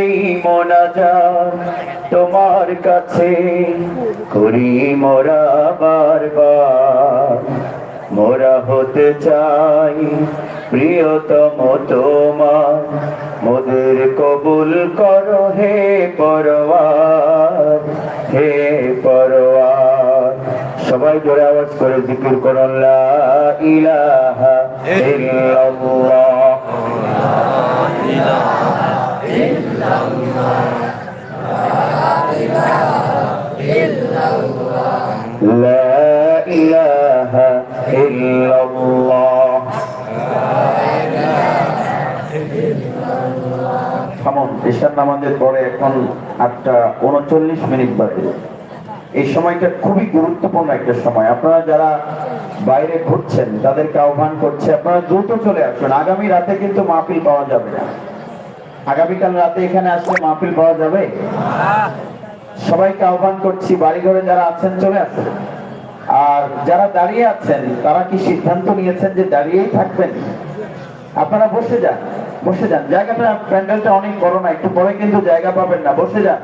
এই মোনাজাত তোমার কাছে করি মোরা বারবার। মোরা হতে চাই প্রিয়তম তোমার। মোদের কবুল করো হে পরওয়ার হে পরওয়ার সবাই জোরে আওয়াজ করে জিকির করুন লা ইলাহা ইল্লাল্লাহ। থামুন ঈশান নামাজের পরে এখন আটটা উনচল্লিশ মিনিট বাজে এই সময়টা খুবই গুরুত্বপূর্ণ একটা সময়। আপনারা যারা বাইরে ঘুরছেন, তাদেরকে আহ্বান করছে, আপনারা দ্রুত চলে আসুন। আগামী রাতে কিন্তু মাহফিল পাওয়া যাবে না। আগামীকাল রাতে এখানে আসলে মাহফিল পাওয়া যাবে? সবাইকে আহ্বান করছি বাড়ি ঘরে যারা আছেন, চলে আসুন। আর যারা দাঁড়িয়ে আছেন, তারা কি সিদ্ধান্ত নিয়েছেন যে দাঁড়িয়েই থাকবেন? আপনারা বসে যান বসে যান। জায়গাটা, প্যান্ডেলটা অনেক বড় না, একটু পরে কিন্তু জায়গা পাবেন না। বসে যান।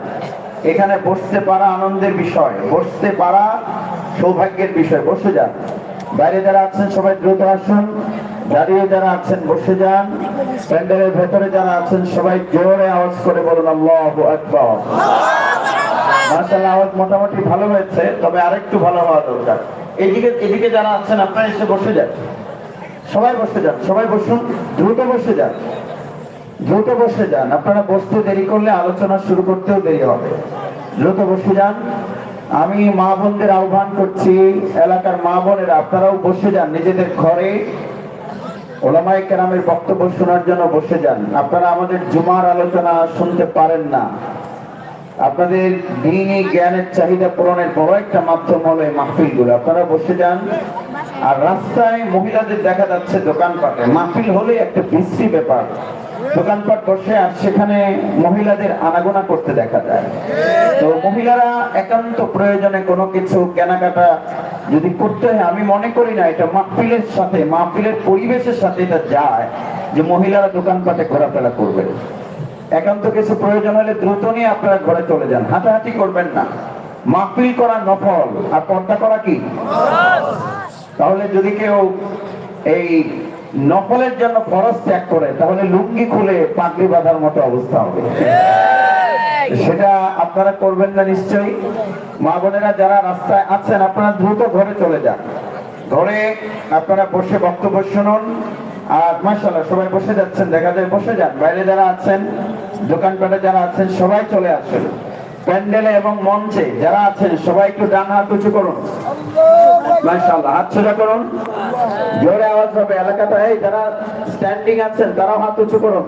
এখানে বসতে পারা আনন্দের বিষয়, বসতে পারা সৌভাগ্যের বিষয়। বসে যান। বাইরে যারা আছেন, সবাই দ্রুত আসুন। দাঁড়িয়ে যারা আছেন, বসে যান। প্যান্ডেলের ভেতরে যারা আছেন, সবাই জোরে আওয়াজ করে বলুন, আল্লাহু আকবার। মাশাআল্লাহ, আওয়াজ মোটামুটি ভালো হয়েছে, তবে আরেকটু ভালো হওয়া দরকার। এদিকে এদিকে যারা আছেন, আপনারা এসে বসে যান। সবাই বসে যান, সবাই বসুন, দ্রুত বসে যান। দ্রুত বসে যান। আপনারা বসতে দেরি করলে আলোচনা শুরু করতেও দেরি হবে। দ্রুত বসে যান। আমি মা বোনদের আহ্বান করছি, এলাকার মা বোনেরা, আপনারাও বসে যান নিজেদের ঘরে। ওলামাই কেরামের বক্তব্য শোনার জন্য বসে যান। আপনারা আমাদের জুমার আলোচনা শুনতে পারেন না। আপনাদের দিনই জ্ঞানের চাহিদা পূরণের বড় একটা মাধ্যম হলো এই মাহফিলগুলো আপনারা বসে যান। আর রাস্তায় মহিলাদের দেখা যাচ্ছে দোকানপাটে। মাহফিল হলে একটা বিশ্রী ব্যাপার। দোকানপাট বসে আর সেখানে মহিলাদের আনাগোনা করতে দেখা যায়। তো মহিলারা একান্ত প্রয়োজনে কোনো কিছু কেনাকাটা যদি করতে হয় আমি মনে করি না এটা মাহফিলের সাথে মাহফিলের পরিবেশের সাথে এটা যায় যে মহিলারা দোকানপাটে ঘোরাফেরা করবে। একান্ত কিছু প্রয়োজন হলে দ্রুত নিয়ে আপনারা ঘরে চলে যান। হাঁটাহাঁটি করবেন না। মাহফিল করা নফল। আর পর্দা করা কি? তাহলে যদি কেউ এই নফলের জন্য ফরজ ত্যাগ করে, তাহলে লুঙ্গি খুলে পাগড়ি বাঁধার মতো অবস্থা হবে। সেটা আপনারা করবেন না নিশ্চয়ই। মা বোনেরা যারা রাস্তায় আছেন, আপনারা দ্রুত ঘরে চলে যান। ঘরে আপনারা বসে বক্তব্য শুনুন। আর মাসাল্লাহ সবাই বসে যাচ্ছেন, দেখা যায় বসে যান। বাইরে যারা আছেন, দোকানপাটে যারা আছেন, সবাই চলে আসেন। প্যান্ডেলে এবং মঞ্চে যারা আছেন, সবাই একটু ডান হাত উঁচু করুন। মাশাআল্লাহ, হাত সোজা করুন। জোরে আওয়াজ হবে, এলাকাটা, এই যারা স্ট্যান্ডিং আছেন, তারাও হাত উঁচু করুন।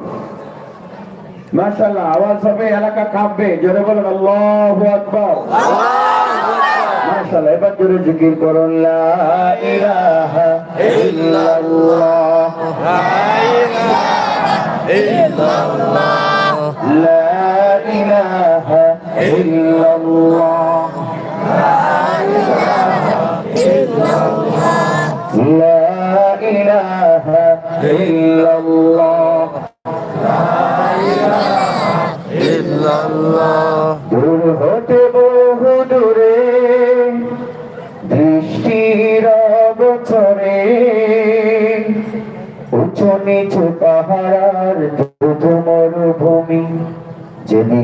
মাশাআল্লাহ, আওয়াজ হবে, এলাকা কাঁপবে। জোরে বলুন, আল্লাহু আকবার। মাশাআল্লাহ, এবার জোরে জিকির করুন, লা ইলাহা ইল্লাল্লাহ। লা لا إله إلا الله দূর হতে বহু দূরে দৃষ্টির অবচরে উঁচু নিচু পাহাড়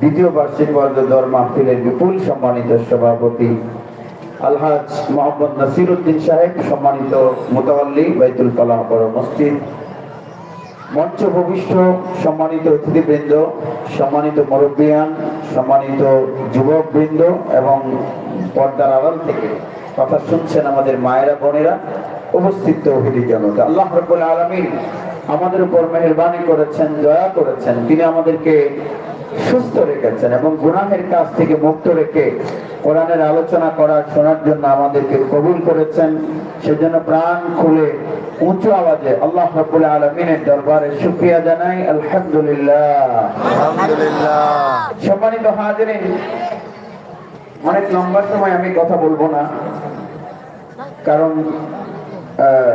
দ্বিতীয় বার্ষিক বর্গ দর মাহফিলের বিপুল সম্মানিত সভাপতি আলহাজ মোহাম্মদ নাসির উদ্দিন সাহেব, সম্মানিত মোতাল্লি বাইতুল কালাম বড় মসজিদ, মঞ্চ ভবিষ্ঠ সম্মানিত অতিথিবৃন্দ, সম্মানিত মুরব্বিয়ান, সম্মানিত যুবকবৃন্দ এবং পর্দার আড়াল থেকে কথা শুনছেন আমাদের মায়েরা, বোনেরা, উপস্থিত তৌহিদি জনতা। আল্লাহ রব্বুল আলমিন আমাদের উপর মেহরবানি করেছেন, দয়া করেছেন। তিনি আমাদেরকে সুস্থ রেখেছেন এবং গুনাহের কাছ থেকে মুক্ত রেখে কোরআনের আলোচনা করার শোনার জন্য আমাদেরকে কবুল করেছেন। সেজন্য প্রাণ খুলে উঁচু আওয়াজে আল্লাহ রাব্বুল আলামিনের দরবারে শুকরিয়া জানাই। আলহামদুলিল্লাহ। সম্মানিত হাজিরিন অনেক লম্বা সময় আমি কথা বলব না কারণ আহ,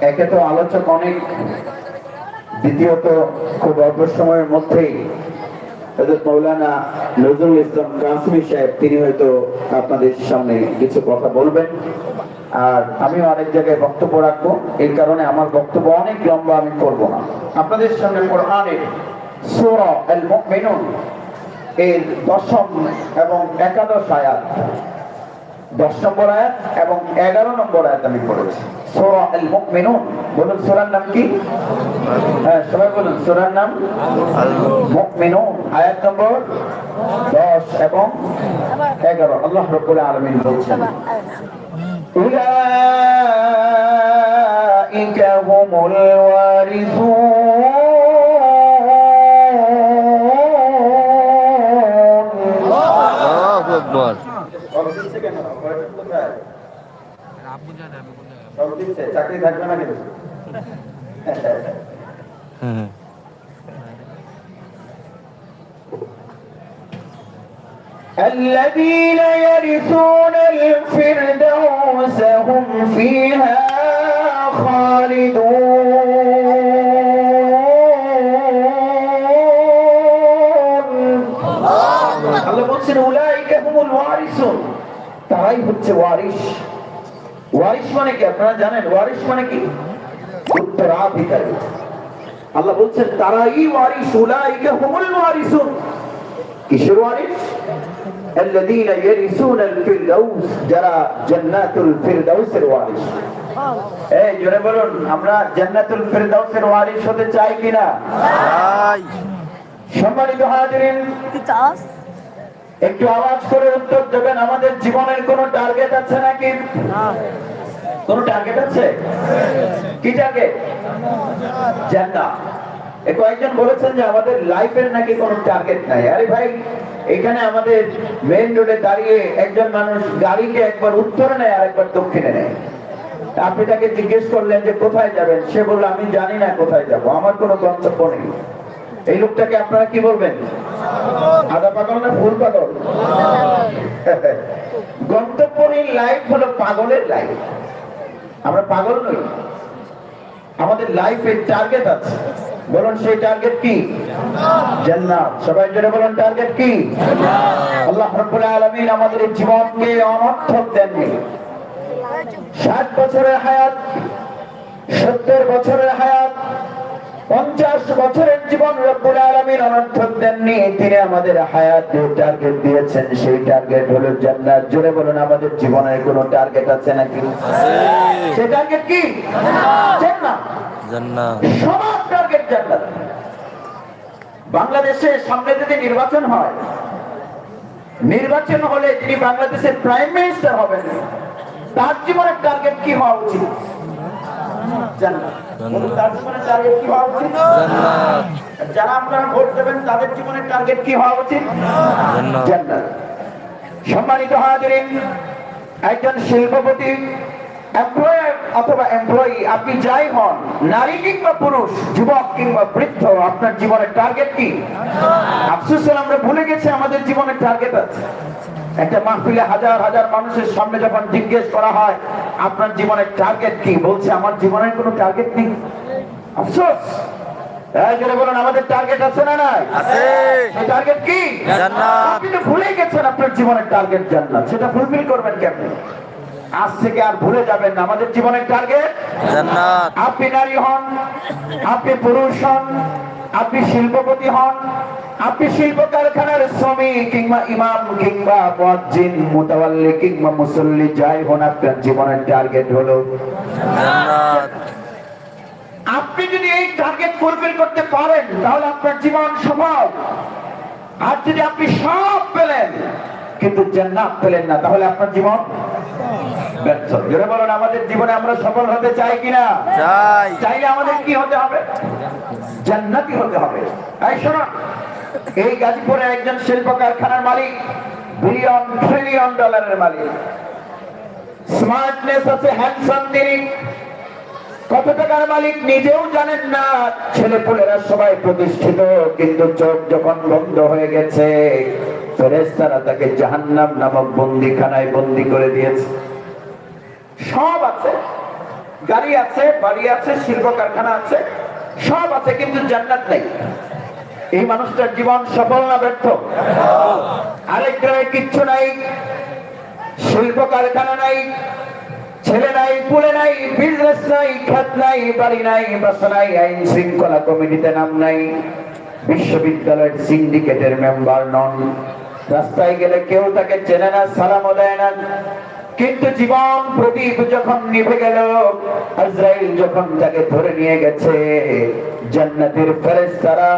একে তো আলোচক অনেক দ্বিতীয়ত খুব অল্প সময়ের মধ্যেই হযরত মৌলানা নজরুল ইসলাম কাসমি সাহেব তিনি হয়তো আপনাদের সামনে কিছু কথা বলবেন। আর আমিও আরেক জায়গায় বক্তব্য রাখব। এই কারণে আমার বক্তব্য অনেক লম্বা আমি করব না। আপনাদের সামনে কোরআনের সূরা আল মুমিনুন এর দশম এবং একাদশ আয়াত দশ নম্বর আয়াত এবং এগারো নম্বর আয়াত আমি পড়েছি। সূরা আল মুমিনুন বলুন সূরার নাম কি? হ্যাঁ সবাই বলুন সূরার নাম? মুমিনুন। আয়াত নম্বর দশ এবং এগারো আল্লাহ রাব্বুল আলামিন বলছেন أولئك هم الوارثون আল্লাহু আকবার চাকরি থাকবে না কিন্তু الذين يرثون الفردوس هم فيها خالدون আল্লাহ বলছেন উলাইকা হুমুল ওয়ারিসুন তারাই হচ্ছে ওয়ারিস ওয়ারিস মানে কি আপনারা জানেন ওয়ারিস মানে কি উত্তরাধিকারী আল্লাহ বলছেন তারাই ওয়ারিস উলাইকা হুমুল ওয়ারিসুন কিসের ওয়ারিস الذين يرثون الفردوس যারা জান্নাতুল ফিরদাউসের ওয়ারিস এই জোরে বলুন আমরা জান্নাতুল ফিরদাউসের ওয়ারিস হতে চাই কিনা তাই সম্মানিত হাজিরিন কি চাস একটু আওয়াজ করে উত্তর দেবেন আমাদের জীবনের কোনো টার্গেট আছে নাকি কোনো টার্গেট আছে কি টার্গেট জান্নাত এ কয়েকজন বলেছেন যে আমাদের লাইফের নাকি কোনো টার্গেট নাই আরে ভাই এখানে আমাদের মেইন রোডে দাঁড়িয়ে একজন মানুষ গাড়িকে একবার উত্তরে নেয় আর একবার দক্ষিণে নেয়। আপনি তাকে জিজ্ঞেস করলেন যে কোথায় যাবেন? সে বলল, আমি জানি না কোথায় যাব। আমার কোনো গন্তব্য নেই। এই লোকটাকে আপনারা কি বলবেন? আদা পাগল না ফুল পাগল? গন্তব্যহীন লাইফ হলো পাগলের লাইফ আমরা পাগল নই। আমাদের লাইফের টার্গেট আছে। বলুন সেই টার্গেট কি? জান্নাত। সবাই জন্য বলুন টার্গেট কি? আল্লাহ রাব্বুল আলামিন আমাদের জীবনকে অনর্থক দেননি। ষাট বছরের হায়াত সত্তর বছরের হায়াত পঞ্চাশ বছরের জীবন রব্বুল আলামিন অনর্থক দেননি। তিনি আমাদের হায়াত টার্গেট দিয়েছেন। সেই টার্গেট হলো জান্নাত। জোরে বলুন আমাদের জীবনের কোনো টার্গেট আছে নাকি? সেই টার্গেট কি? জান্নাত। জান্নাত। সবার টার্গেট জান্নাত। বাংলাদেশে সামনে যদি নির্বাচন হয় নির্বাচন হলে যিনি বাংলাদেশের প্রাইম মিনিস্টার হবেন। তার জীবনের টার্গেট কি হওয়া উচিত? তার জীবনের টার্গেট কি হওয়া উচিত? যারা আপনারা ভোট দেবেন তাদের জীবনের টার্গেট কি হওয়া উচিত? সম্মানিত হাজিরিন একজন শিল্পপতি এমপ্লয়ার অথবা এমপ্লয়ি আপনি যাই হন নারী কিংবা পুরুষ যুবক কিংবা বৃদ্ধ আপনার জীবনের টার্গেট কি? আফসোস আমরা ভুলে গেছি আমাদের জীবনের টার্গেট আছে। একটা মাহফিলে হাজার হাজার মানুষের সামনে যখন জিজ্ঞেস করা হয় আপনার জীবনের টার্গেট কি? বলছে আমার জীবনের কোনো টার্গেট নেই। আফসোস! বলুন আমাদের টার্গেট আছে না নাই? সেই টার্গেট কি? আপনি তো ভুলে গেছেন আপনার জীবনের টার্গেট জান্নাত। সেটা ফুলফিল করবেন কেমনে? আজ থেকে আর ভুলে যাবেন না। আমাদের জীবনের টার্গেট জান্নাত। আপনি নারী হন আপনি পুরুষ হন আপনি শিল্পপতি হন আপনি শিল্প কারখানার শ্রমিক কিংবা ইমাম কিংবা মুয়াজ্জিন মুতাওয়াল্লি কিংবা মুসল্লি যাই হন আপনার জীবনের টার্গেট হলো জান্নাত। আপনি যদি এই টার্গেট ফুলফিল করতে পারেন তাহলে আপনার জীবন সফল। আর যদি আপনি সব পেলেন কিন্তু জান্নাত পেলেন না তাহলে আপনার জীবন ব্যর্থ। বলেন আমাদের জীবনে আমরা সফল হতে চাই কিনা? চাই। চাইলে আমাদের কি হতে হবে? জান্নাতি হতে হবে। এই শোনো এই গাজীপুরে একজন শিল্প কারখানার মালিক বিলিয়ন ট্রিলিয়ন ডলারের মালিক। স্মার্টনেস আছে হ্যান্ডসাম তিনি। কত টাকার মালিক নিজেও জানেন না ছেলেপুলেরা সবাই প্রতিষ্ঠিত কিন্তু চোখ যখন বন্ধ হয়ে গেছে তাকে জাহান্নাম নামক বন্দিখানায় বন্দি করে দিয়েছে। সব আছে। গাড়ি আছে, বাড়ি আছে শিল্প কারখানা আছে, সব আছে, কিন্তু জান্নাত নেই। এই মানুষটার জীবন সফল না ব্যর্থ? আরেক গ্রামে কিচ্ছু নাই শিল্প কারখানা নাই, ছেলে নাই, পুলে নাই বিজনেস নাই, খাত নাই, বাড়ি নাই, বাসা নাই, আইন শৃঙ্খলা কমিটিতে নাম নাই, বিশ্ববিদ্যালয়ের সিন্ডিকেটের মেম্বার নন। রাস্তায় গেলে কেউ তাকে চেনে না, সালামও দেয় না। কিন্তু জীবন প্রদীপ যখন নিভে গেল আজরাইল যখন তাকে ধরে নিয়ে গেছে জান্নাতের ফেরেশতারা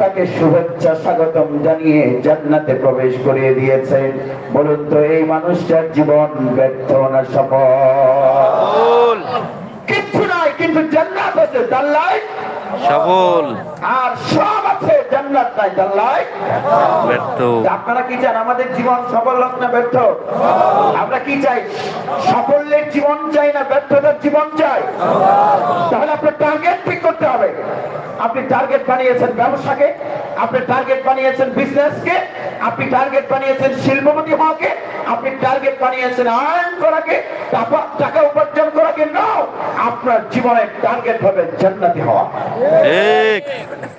তাকে শুভেচ্ছা স্বাগতম জানিয়ে জান্নাতে প্রবেশ করিয়ে দিয়েছে। বলুন তো এই মানুষটার জীবন ব্যর্থ না সফল? কিচ্ছু নাই কিন্তু জান্নাত আছে জাল্লাই সফল আর সব আছে জান্নাত নাই জাল্লাই ব্যর্থ। আপনারা কি চান? আমাদের জীবন সফল হোক না ব্যর্থ? আমরা কি চাই? সাফল্যের জীবন চাই না ব্যর্থতার জীবন চাই? তাহলে আপনার টার্গেট ঠিক করতে হবে। আপনি টার্গেট বানিয়েছেন ব্যবসাকে আপনি টার্গেট বানিয়েছেন বিজনেসকে আপনি টার্গেট বানিয়েছেন শিল্পপতি হওয়াকে আপনি টার্গেট বানিয়েছেন আর্ন করাকে টাকা- টাকা উপার্জন করাকে নাও আপনার জীবনের টার্গেট হবে জান্নাতি হওয়া। ঠিক।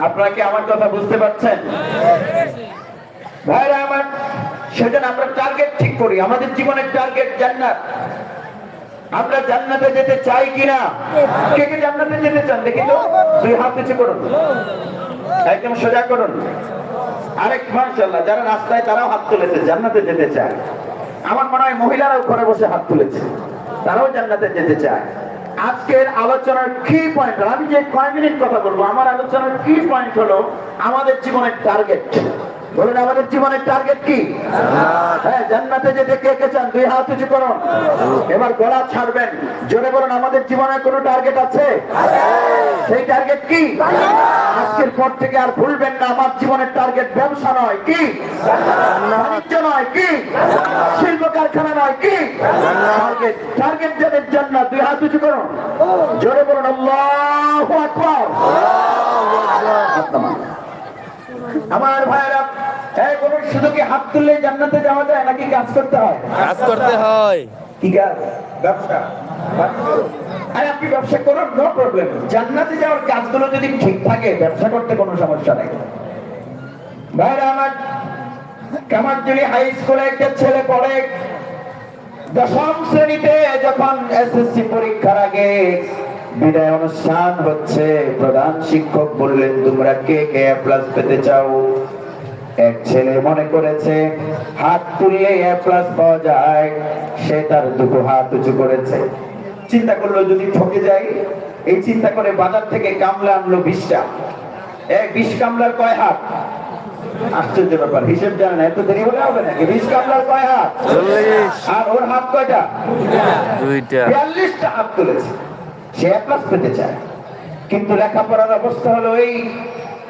আপনারা কি আমার কথা বুঝতে পারছেন? ভাইরা আমার সেজন্য আমরা টার্গেট ঠিক করি। আমাদের জীবনের টার্গেট জান্নাত। আমরা জান্নাতে যেতে চাই কিনা? কে কে জান্নাতে যেতে চান? দেখি তো। দুই হাত নিচে করুন। একদম সোজা করুন। আরেক মাশাআল্লাহ, যারা রাস্তায় তারাও হাত তুলেছে, জান্নাতে যেতে চায়। আমার মনে হয় মহিলারাও ঘরে বসে হাত তুলেছে। তারাও জান্নাতে যেতে চায়। আজকের আলোচনার কি পয়েন্ট আমি যে কয় মিনিট কথা বলব, আমার আলোচনার কি পয়েন্ট হলো আমাদের জীবনের টার্গেট বলুন আমাদের জীবনের টার্গেট কি? হ্যাঁ জান্নাতে যেতে কে কে চান দুই হাত উঁচু করুন। এবার গলা ছাড়বেন। জোরে বলুন আমাদের জীবনের কোনো টার্গেট আছে? সেই টার্গেট কি? আজকের পর থেকে আর ভুলবেন না আমার জীবনের টার্গেট ব্যবসা নয় কি? বাণিজ্য নয় কি? শিল্প কারখানা নয় কি? টার্গেট টার্গেট যাদের জন্য দুই হাত উঁচু করুন। জোরে বলুন আল্লাহু আকবার। আপনার আমার ভাইয়েরা এই কোন শুধু কি হাত তুললে জান্নাতে যাওয়া যায় নাকি কাজ করতে হয়? কাজ করতে হয়। কি কাজ? ব্যবসা। আরে আপনি ব্যবসা করুন নো প্রবলেম জান্নাতে যাওয়ার কাজগুলো যদি ঠিক থাকে ব্যবসা করতে কোনো সমস্যা নেই। ভাইরা আমার কামারজুলি হাই স্কুলে একটা ছেলে পড়ে। দশম শ্রেণীতে যখন এসএসসি পরীক্ষার আগে বিদায় অনুষ্ঠান হচ্ছে। প্রধান শিক্ষক বললেন তোমরা কে কে এ প্লাস পেতে চাও? এক ছেলে মনে করেছে হাত তুললে এ প্লাস পাওয়া যায়। সে তার দুটো হাত উঁচু করেছে। চিন্তা করল যদি ঠকে যাই? এই চিন্তা করে বাজার থেকে কামলা আনলো বিশটা। এক বিশ কামলার কয় হাত? আশ্চর্য ব্যাপার হিসেব জানে না এত দেরি হলে হবে নাকি? বিশ কামলার কয় হাত? আর ওর হাত কয়টা? দুইটা। বিয়াল্লিশটা হাত তুলেছে। সে এক ক্লাস পেতে চায়। কিন্তু লেখাপড়ার অবস্থা হলো এই,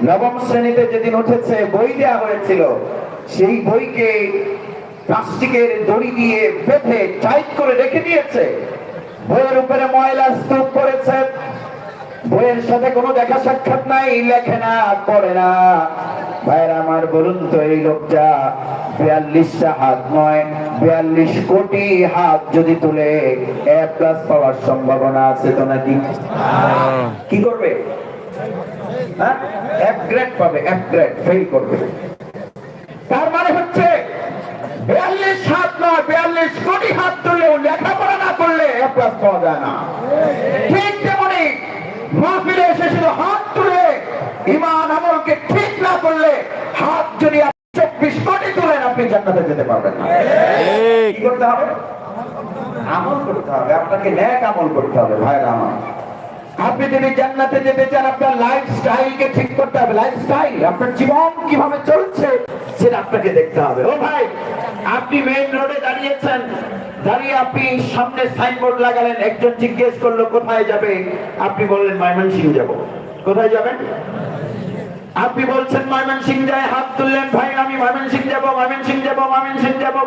নবম শ্রেণীতে যেদিন উঠেছে, বই দেওয়া হয়েছিল, সেই বইকে প্লাস্টিকের দড়ি দিয়ে বেঁধে টাইট করে রেখে দিয়েছে। বইয়ের উপরে ময়লা স্তূপ করেছে বইয়ের সাথে কোনো দেখা সাক্ষাৎ নাই, লেখে না পড়ে না। ভাইরা আমার বলুন তো এই লোকটা বিয়াল্লিশটা হাত নয়, বিয়াল্লিশ কোটি হাত যদি তুলে, এ প্লাস পাওয়ার সম্ভাবনা আছে তো নাকি। কি হ্যাঁ? করবে। তার মানে হচ্ছে, বিয়াল্লিশ হাত নয়, বিয়াল্লিশ কোটি হাত তুললেও লেখাপড়া না করলে এ প্লাস পাওয়া যায় না। ঠিক তেমনি মাহফিলে এসে শুধু হাত তুলে ইমান আমলকে ঠিক না করলে হাত যদি আপনি চব্বিশ কোটি তুলেন আপনি জান্নাতে যেতে পারবেন না ঠিক কি করতে হবে? আমল করতে হবে। আপনাকে ন্যাক আমল করতে হবে ভাইরা আমার। আপনি যদি জান্নাতে আপনার ঠিক করতে হবে আপনার জীবন কীভাবে চলছে, সেটা আপনাকে দেখতে হবে। ও ভাই, আপনি মেইন রোডে দাঁড়িয়েছেন, দাঁড়িয়ে আপনি সামনে সাইনবোর্ড লাগালেন, একজন জিজ্ঞেস করল, কোথায় যাবে? আপনি বললেন ময়মনসিং যাব। কোথায় যাবেন? আপনি বলছেন ময়মন সিং যায় হাত তুললেন, ভাই, আমি ময়মন সিং যাব ময়মন সিং যাব ময়মন সিং যাব।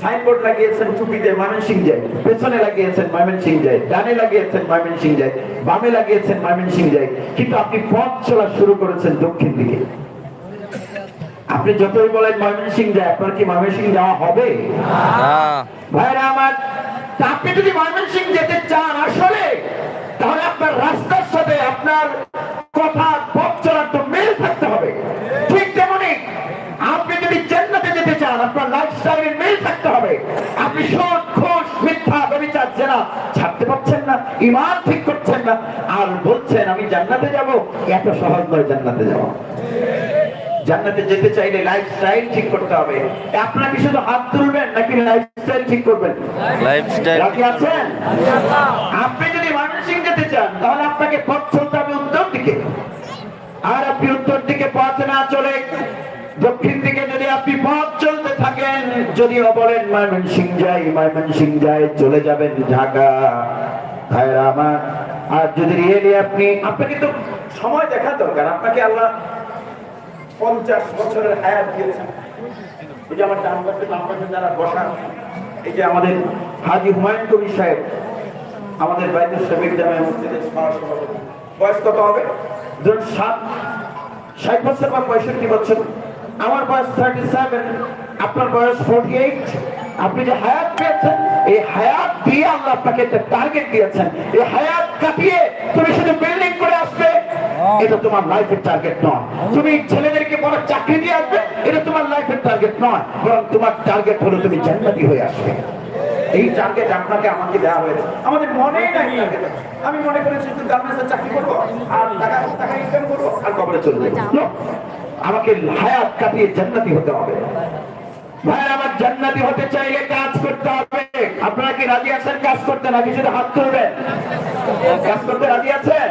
সাইনবোর্ড লাগিয়েছেন টুপিতে সিং যায় পেছনে লাগিয়েছেন ময়মন সিং যায় ডানে লাগিয়েছেন ময়মন সিং যায় বামে লাগিয়েছেন ময়মন সিং যায়। কিন্তু আপনি পথ চলা শুরু করেছেন দক্ষিণ দিকে। আপনি যতই বলেন ময়মন সিং যায় আপনার কি ময়মন সিং যাওয়া হবে? না। ভাইরা আমার আপনি যদি ময়মনসিং যেতে চান আসলে তাহলে আপনার রাস্তার সাথে আপনার কথা পথ চলার তো মিল থাকতে হবে ঠিক তেমনি আপনি যদি জান্নাতে যেতে চান আপনার লাইফস্টাইলের মিল থাকতে হবে আপনি সুদ ঘুষ মিথ্যা ব্যবচার জেনা ছাড়তে পারছেন না ইমান ঠিক করছেন না। আর বলছেন আমি জান্নাতে যাব। এত সহজ নয় জান্নাতে যাওয়া। জান্নাতে যেতে চাইলে লাইফস্টাইল ঠিক করতে হবে। আপনাকে শুধু হাত তুলবেন নাকি লাইফস্টাইল ঠিক করবেন? লাইফস্টাইল রাজি আছেন? আপনি যদি ময়মনসিং যেতে চান তাহলে আপনাকে পথ চলতে হবে উত্তর দিকে। আর আপনি উত্তর দিকে পথ না চলে দক্ষিণ দিকে যদি আপনি পথ চলতে থাকেন যদিও বলেন ময়মনসিং যাই ময়মনসিং যাই চলে যাবেন ঢাকা। ভাইরা আমার আর যদি রিয়েলি আপনি আপনাকে তো সময় দেখা দরকার আপনাকে আল্লাহ পঞ্চাশ বছরের হায়াত দিয়েছেন। এই যে আমার ডান পাশে বাম পাশে যারা বসা এই যে আমাদের হাজি হুমায়ুন কবির সাহেব আমাদের বাইতুল শফিক জামে মসজিদের সহসভাপতি। বয়স কত হবে? ধরুন সাত ষাট বছর বা পঁয়ষট্টি বছর। আমার বয়স থার্টি সেভেন আপনার বয়স ফোর্টি এইট আপনি যে হায়াত পেয়েছেন, এই হায়াত দিয়ে আল্লাহ আপনাকে একটা টার্গেট দিয়েছেন। এই হায়াত কাটিয়ে তুমি শুধু বিল্ডিং করে আসবে, এটা তোমার লাইফের টার্গেট নয়। তুমি ছেলেদেরকে বড় চাকরি দিয়ে আসবে, এটা তোমার লাইফের টার্গেট নয়। বরং তোমার টার্গেট হলো তুমি জান্নাতি হয়ে আসবে। এই টার্গেট আপনাকে, আমাকে দেওয়া হয়েছে। আমাদের মনেই নাই আমি মনে করেছি শুধু গার্মেন্টসে চাকরি করব, আর টাকা টাকা ইনকাম করব, আর কবরে চলে যাব। আমাকে হায়াত কাটিয়ে জান্নাতি হতে হবে। ভাই আমার জান্নাতি হতে চাইলে কাজ করতে হবে। আপনারা কি রাজি আছেন? কাজ করতে নাকি শুধু হাত তুলবেন। কাজ করতে রাজি আছেন?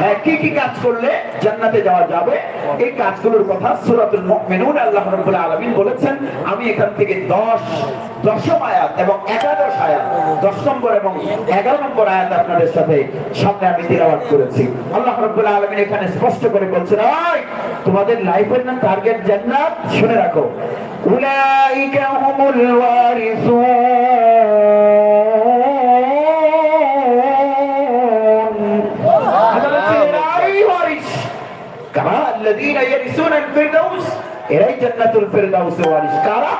হ্যাঁ, কি কি কাজ করলে জান্নাতে যাওয়া যাবে? এই কাজগুলোর কথা সূরাতুল মুমিনুন আল্লাহ রাব্বুল আলামিন বলেছেন। আমি এখান থেকে 10 দশম আয়াত এবং একাদশ আয়াত দশ নম্বর এবং এগারো নম্বর আয়াত আপনাদের সাথে সামনে আমি তিলাওয়াত করেছি। আল্লাহ রাব্বুল আলামিন এখানে স্পষ্ট করে বলছেন ওই তোমাদের লাইফের না টার্গেট জান্নাত। শুনে রাখো। উলাইকা হুমুল ওয়ারিসুন। এরাই জান্নাতুল কারা?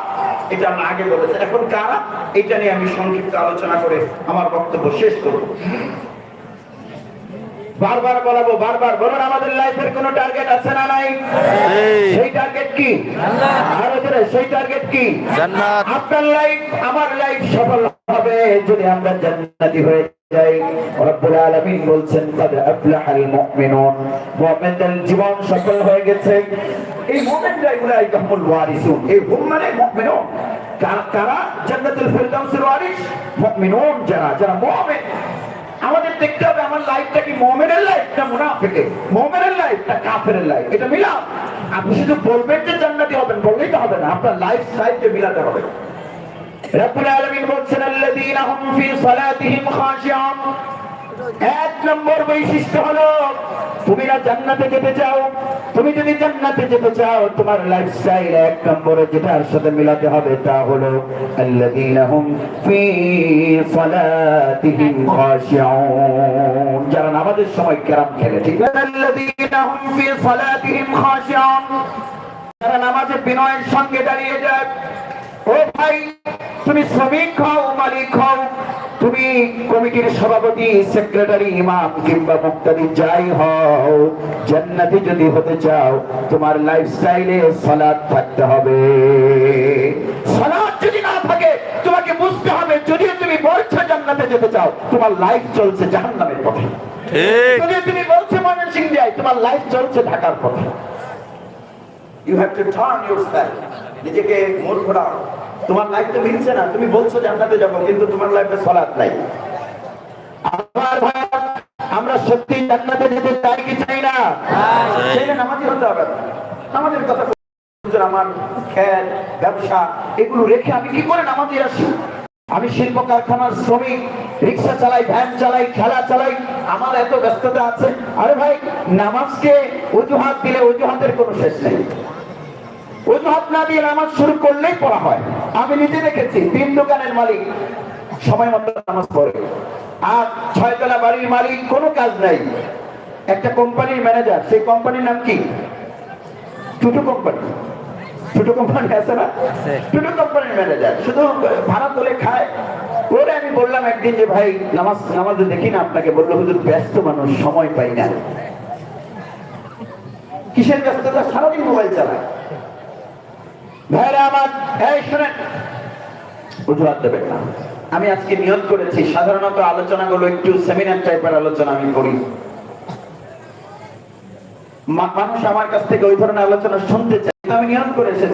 এটা আগে বলেছি। এখন কারা? এটা নিয়ে আমি সংক্ষিপ্ত আলোচনা করে আমার বক্তব্য শেষ করব। বারবার বলাবো বারবার বলুন আমাদের লাইফের কোনো টার্গেট আছে না নাই? সেই টার্গেট কি? ভারতের সেই টার্গেট কি? আপনার লাইফ আমার লাইফ সফল হবে যদি আমরা জান্নাতি হয়ে জীবন সফল হয়ে গেছে। এই এই মানে জান্নাতুল ওয়ারিস। মুমিনুন যারা যারা মুমিন। আমাদের দেখতে হবে, আমার লাইফটা কি মোমেনের লাইফ না মুনাফিকের? মোমেনের লাইফ না কাফেরের লাইফ? এটা মিলাও আপনি শুধু বলবেন যে জান্নাতি হবেন, বললেই তো হবে না। আপনার লাইফ স্টাইলকে মিলাতে হবে। রব্বুল আলামিন বলছেন, আল্লাযীনা হুম ফি সালাতিহিম খাশিউন। এক নম্বর বৈশিষ্ট্য হলো, তুমি না জান্নাতে যেতে চাও, তুমি যদি জান্নাতে যেতে চাও, তোমার লাইফস্টাইল এক নম্বরে যেটার সাথে মিলাতে হবে তা হলো, আল্লাযীনা হুম ফি সালাতিহিম খাশিউন। যারা নামাজের সময় কেরাম খেলে, ঠিক আছে আল্লাযীনা হুম ফি সালাতিহিম খাশিউন। যারা নামাজে বিনয়ের সঙ্গে দাঁড়িয়ে যায় ও ভাই তুমি শ্রমিক হও মালিক হও। তুমি কমিটির সভাপতি সেক্রেটারি ইমাম কিংবা মুক্তাদি যাই হও। জান্নাতি যদি হতে চাও তোমার লাইফস্টাইলে সালাত থাকতে হবে। সালাত যদি না থাকে তোমাকে বুঝতে হবে যদি তুমি বলছো জান্নাতে যেতে চাও তোমার লাইফ চলছে জাহান্নামের পথে। যদি তুমি বলছো ময়মনসিং যাই তোমার লাইফ চলছে ঢাকার পথে। You have to turn yourself নিজেকে মোড় ঘোরাও তোমার লাইফ তো মিলছে না তুমি বলছো জান্নাতে যাব কিন্তু তোমার লাইফে সলাৎ নাই। আমার আমরা সত্যি জান্নাতে যেতে চাই কি চাই না? চাইলে নামাজি হতে হবে। নামাজের কথা আমার খেল ব্যবসা এগুলো রেখে আমি কি করে নামাজি আসি? আমি শিল্প কারখানার শ্রমিক রিক্সা চালাই ভ্যান চালাই খেলা চালাই আমার এত ব্যস্ততা আছে। আরে ভাই নামাজকে অজুহাত দিলে অজুহাতের কোনো শেষ নেই। অজুহাত না দিয়ে নামাজ শুরু করলেই পড়া হয়। আমি নিজে দেখেছি তিন দোকানের মালিক সময় মতো নামাজ পড়ে। আর ছয়তলা বাড়ির মালিক কোনো কাজ নাই। একটা কোম্পানির ম্যানেজার সেই কোম্পানির নাম কি? টুটু কোম্পানি। টুটু কোম্পানি আছে না? টুটু কোম্পানির ম্যানেজার। শুধু ভাড়া তোলে খায়। ওরে আমি বললাম একদিন যে ভাই নামাজ নামাজে দেখি না আপনাকে। বলল হুজুর ব্যস্ত মানুষ সময় পাই না। কিসের ব্যস্ততা? সারাদিন মোবাইল চালায়। আমি আজকে নিয়োগ করেছি। সাধারণত আলোচনা গুলো একটু সেমিনার টাইপের আলোচনা আমি করি। মানুষ আমার কাছ থেকে ওই ধরনের আলোচনা শুনতে চাই আমি নিয়ত করেছি